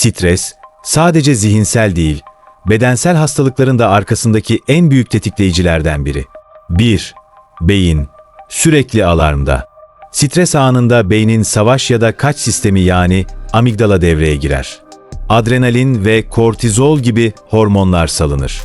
Stres, sadece zihinsel değil, bedensel hastalıkların da arkasındaki en büyük tetikleyicilerden biri. 1. Beyin, sürekli alarmda. Stres anında beynin savaş ya da kaç sistemi yani amigdala devreye girer. Adrenalin ve kortizol gibi hormonlar salınır.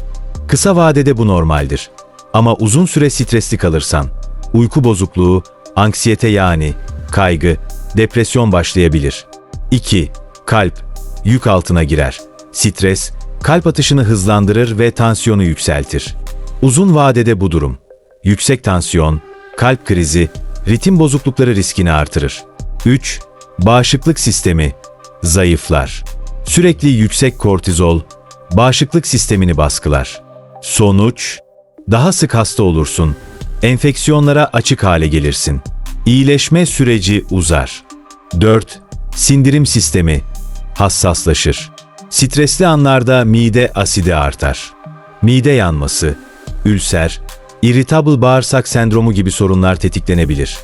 Kısa vadede bu normaldir. Ama uzun süre stresli kalırsan, uyku bozukluğu, anksiyete yani, kaygı, depresyon başlayabilir. 2. Kalp, yük altına girer. Stres, kalp atışını hızlandırır ve tansiyonu yükseltir. Uzun vadede bu durum, yüksek tansiyon, kalp krizi, ritim bozuklukları riskini artırır. 3. Bağışıklık sistemi, zayıflar. Sürekli yüksek kortizol, bağışıklık sistemini baskılar. Sonuç, daha sık hasta olursun, enfeksiyonlara açık hale gelirsin. İyileşme süreci uzar. 4. Sindirim sistemi hassaslaşır. Stresli anlarda mide asidi artar. Mide yanması, ülser, irritable bağırsak sendromu gibi sorunlar tetiklenebilir.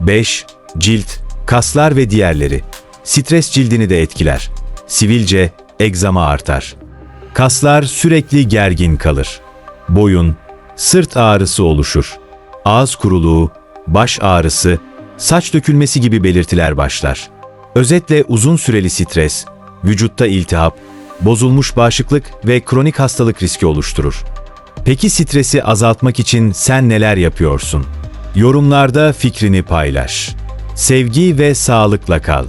5. Cilt, kaslar ve diğerleri. Stres cildini de etkiler. Sivilce, egzama artar. Kaslar sürekli gergin kalır. Boyun, sırt ağrısı oluşur. Ağız kuruluğu, baş ağrısı, saç dökülmesi gibi belirtiler başlar. Özetle uzun süreli stres, vücutta iltihap, bozulmuş bağışıklık ve kronik hastalık riski oluşturur. Peki stresi azaltmak için sen neler yapıyorsun? Yorumlarda fikrini paylaş. Sevgi ve sağlıkla kal.